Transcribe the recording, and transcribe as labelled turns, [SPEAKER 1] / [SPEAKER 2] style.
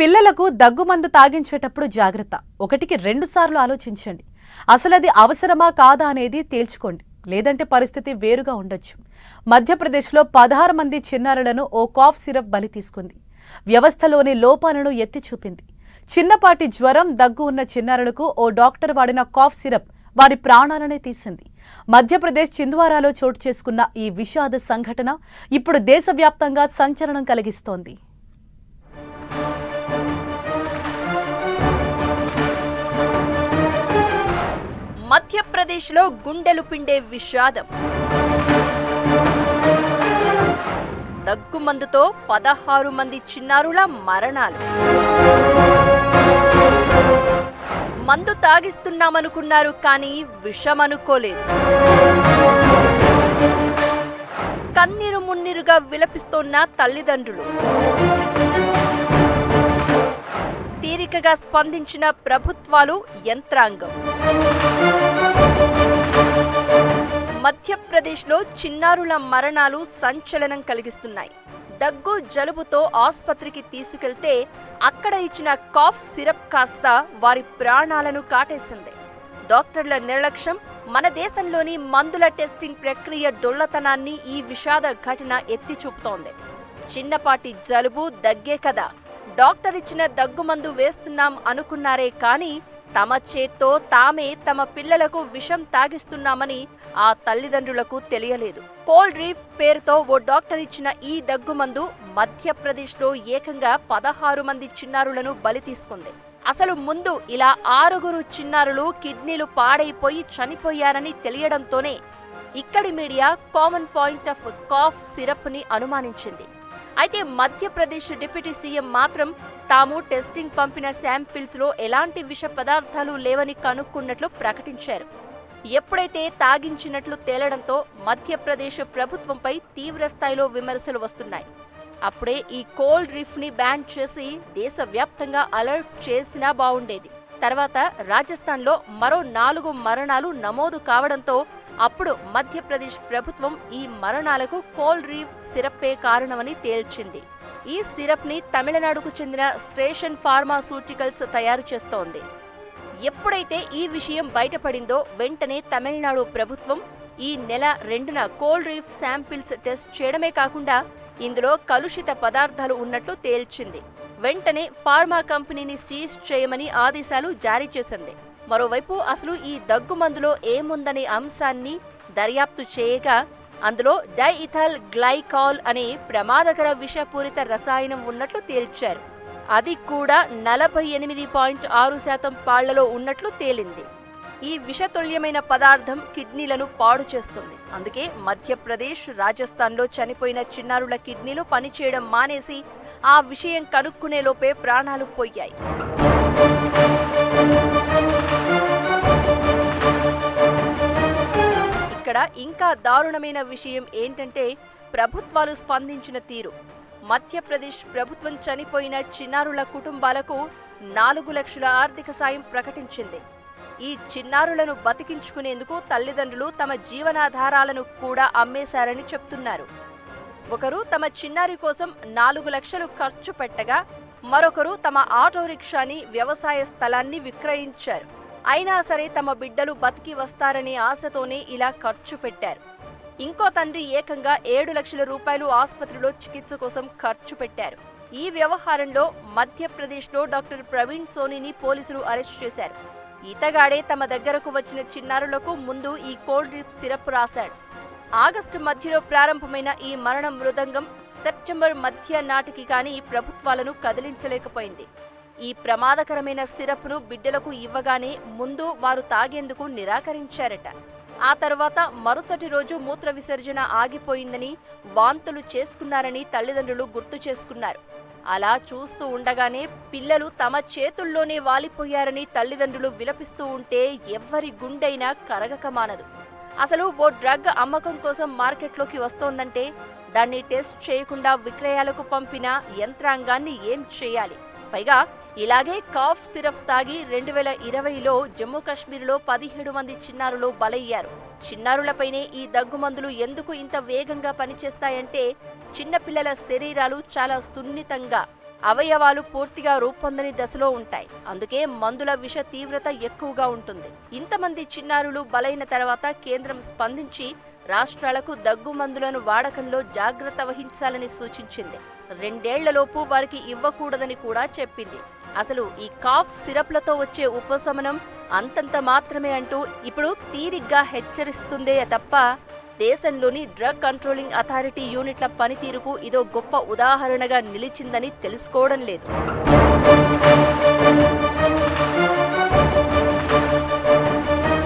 [SPEAKER 1] పిల్లలకు దగ్గుమందు తాగించేటప్పుడు జాగ్రత్త. ఒకటికి రెండు సార్లు ఆలోచించండి. అసలు అది అవసరమా కాదా అనేది తేల్చుకోండి. లేదంటే పరిస్థితి వేరుగా ఉండొచ్చు. మధ్యప్రదేశ్లో పదహారు మంది చిన్నారులను ఓ కాఫ్ సిరప్ బలి తీసుకుంది. వ్యవస్థలోని లోపాలను ఎత్తి చూపింది. చిన్నపాటి జ్వరం దగ్గు ఉన్న చిన్నారులకు ఓ డాక్టర్ వాడిన కాఫ్ సిరప్ వారి ప్రాణాలనే తీసింది. మధ్యప్రదేశ్ చింద్వారాలో చోటు చేసుకున్న ఈ విషాద సంఘటన ఇప్పుడు దేశవ్యాప్తంగా సంచలనం కలిగిస్తోంది.
[SPEAKER 2] మధ్యప్రదేశ్లో గుండెలు పిండే విషాదం. దగ్గుమందుతో పదహారు మంది చిన్నారుల మరణాలు. మందు తాగిస్తున్నామనుకున్నారు కానీ విషమనుకోలేదు. కన్నీరు మున్నీరుగా విలపిస్తోన్న తల్లిదండ్రులు. తేలికగా స్పందించిన ప్రభుత్వాలు యంత్రాంగం. మధ్యప్రదేశ్లో చిన్నారుల మరణాలు సంచలనం కలిగిస్తున్నాయి. దగ్గు జలుబుతో ఆసుపత్రికి తీసుకెళ్తే అక్కడ ఇచ్చిన కాఫ్ సిరప్ కాస్త వారి ప్రాణాలను కాటేసింది. డాక్టర్ల నిర్లక్ష్యం మన దేశంలోని మందుల టెస్టింగ్ ప్రక్రియ డొల్లతనాన్ని ఈ విషాద ఘటన ఎత్తి చూపుతోంది చిన్నపాటి జలుబు దగ్గే కదా. డాక్టర్ ఇచ్చిన దగ్గుమందు వేస్తున్నాం అనుకున్నారే కానీ తమ చేత్తో తామే తమ పిల్లలకు విషం తాగిస్తున్నామని ఆ తల్లిదండ్రులకు తెలియలేదు. కోల్డ్ రీఫ్ పేరుతో ఓ డాక్టర్ ఇచ్చిన ఈ దగ్గుమందు మధ్యప్రదేశ్లో ఏకంగా పదహారు మంది చిన్నారులను బలి తీసుకుంది. అసలు ముందు ఇలా ఆరుగురు చిన్నారులు కిడ్నీలు పాడైపోయి చనిపోయారని తెలియడంతోనే ఇక్కడి media common point of cough సిరప్ని అనుమానించింది. అయితే మధ్యప్రదేశ్ డిప్యూటీ సీఎం మాత్రం తాము టెస్టింగ్ పంపిన శాంపిల్స్లో ఎలాంటి విష పదార్థాలు లేవని కనుక్కున్నట్లు ప్రకటించారు. ఎప్పుడైతే తాగించినట్లు తేలడంతో మధ్యప్రదేశ్ ప్రభుత్వంపై తీవ్ర స్థాయిలో విమర్శలు వస్తున్నాయి. అప్పుడే ఈ కోల్డ్ రిఫ్ని బ్యాన్ చేసి దేశవ్యాప్తంగా అలర్ట్ చేసినా బాగుండేది తర్వాత రాజస్థాన్లో మరో నాలుగు మరణాలు నమోదు కావడంతో అప్పుడు మధ్యప్రదేశ్ ప్రభుత్వం ఈ మరణాలకు కోల్ రీఫ్ సిరప్పే కారణమని తేల్చింది. ఈ సిరప్ని తమిళనాడుకు చెందిన స్టేషన్ ఫార్మాసూటికల్స్ తయారు చేస్తోంది. ఎప్పుడైతే ఈ విషయం బయటపడిందో వెంటనే తమిళనాడు ప్రభుత్వం ఈ నెల రెండున కోల్ రీఫ్ శాంపిల్స్ టెస్ట్ చేయడమే కాకుండా ఇందులో కలుషిత పదార్థాలు ఉన్నట్లు తేల్చింది. వెంటనే ఫార్మా కంపెనీని సీజ్ చేయమని ఆదేశాలు జారీ చేసింది. మరోవైపు అసలు ఈ దగ్గుమందులో ఏముందనే అంశాన్ని దర్యాప్తు చేయగా అందులో డైఇథాల్ గ్లైకాల్ అనే ప్రమాదకర విషపూరిత రసాయనం ఉన్నట్లు తేల్చారు. అది కూడా నలభై ఎనిమిది పాయింట్ ఆరు శాతం పాళ్ళలో ఉన్నట్లు తేలింది. ఈ విషతుల్యమైన పదార్థం కిడ్నీలను పాడు చేస్తుంది. అందుకే మధ్యప్రదేశ్ రాజస్థాన్లో చనిపోయిన చిన్నారుల కిడ్నీలు పనిచేయడం మానేసి ఆ విషయం కనుక్కునే లోపే ప్రాణాలు పోయాయి. ఇక్కడ ఇంకా దారుణమైన విషయం ఏంటంటే ప్రభుత్వాలు స్పందించిన తీరు. మధ్యప్రదేశ్ ప్రభుత్వం చనిపోయిన చిన్నారుల కుటుంబాలకు నాలుగు లక్షల ఆర్థిక సాయం ప్రకటించింది. ఈ చిన్నారులను బతికించుకునేందుకు తల్లిదండ్రులు తమ జీవనాధారాలను కూడా అమ్మేశారని చెప్తున్నారు. ఒకరు తమ చిన్నారి కోసం నాలుగు లక్షలు ఖర్చు పెట్టగా మరొకరు తమ ఆటో రిక్షాని వ్యవసాయ స్థలాన్ని విక్రయించారు. అయినా సరే తమ బిడ్డలు బతికి వస్తారనే ఆశతోనే ఇలా ఖర్చు పెట్టారు. ఇంకో తండ్రి ఏకంగా ఏడు లక్షల రూపాయలు ఆసుపత్రిలో చికిత్స కోసం ఖర్చు పెట్టారు. ఈ వ్యవహారంలో మధ్యప్రదేశ్లో డాక్టర్ ప్రవీణ్ సోనీని పోలీసులు అరెస్ట్ చేశారు. ఈతగాడే తమ దగ్గరకు వచ్చిన చిన్నారులకు ముందు ఈ కోల్డ్ డ్రిప్ సిరప్ రాశాడు. ఆగస్టు మధ్యలో ప్రారంభమైన ఈ మరణం మృదంగం సెప్టెంబర్ మధ్య నాటికి కానీ ప్రభుత్వాలను కదిలించలేకపోయింది. ఈ ప్రమాదకరమైన సిరప్ను బిడ్డలకు ఇవ్వగానే ముందు వారు తాగేందుకు నిరాకరించారట. ఆ తర్వాత మరుసటి రోజు మూత్ర విసర్జన ఆగిపోయిందని వాంతులు చేసుకున్నారని తల్లిదండ్రులు గుర్తు చేసుకున్నారు. అలా చూస్తూ ఉండగానే పిల్లలు తమ చేతుల్లోనే వాలిపోయారని తల్లిదండ్రులు విలపిస్తూ ఉంటే ఎవ్వరి గుండైనా కరగక మానదు. అసలు ఓ డ్రగ్ అమ్మకం కోసం మార్కెట్లోకి వస్తోందంటే దాన్ని టెస్ట్ చేయకుండా విక్రయాలకు పంపిన యంత్రాంగాన్ని ఏం చేయాలి? పైగా ఇలాగే కాఫ్ సిరప్ తాగి రెండు వేల ఇరవైలో జమ్మూ కాశ్మీర్లో పదిహేడు మంది చిన్నారులు బలయ్యారు. చిన్నారులపైనే ఈ దగ్గుమందులు ఎందుకు ఇంత వేగంగా పనిచేస్తాయంటే చిన్నపిల్లల శరీరాలు చాలా సున్నితంగా అవయవాలు పూర్తిగా రూపొందని దశలో ఉంటాయి. అందుకే మందుల విష తీవ్రత ఎక్కువగా ఉంటుంది. ఇంతమంది చిన్నారులు బలైన తర్వాత కేంద్రం స్పందించి రాష్ట్రాలకు దగ్గు మందులను వాడకంలో జాగ్రత్త వహించాలని సూచించింది. రెండేళ్ళలోపు వారికి ఇవ్వకూడదని కూడా చెప్పింది. అసలు ఈ కాఫ్ సిరప్లతో వచ్చే ఉపశమనం అంతంత మాత్రమే అంటూ ఇప్పుడు తీరిగ్గా హెచ్చరిస్తుందే తప్ప దేశంలోని డ్రగ్ కంట్రోలింగ్ అథారిటీ యూనిట్ల పనితీరుకు ఇదో గొప్ప ఉదాహరణగా నిలిచిందని తెలుసుకోవడం లేదు.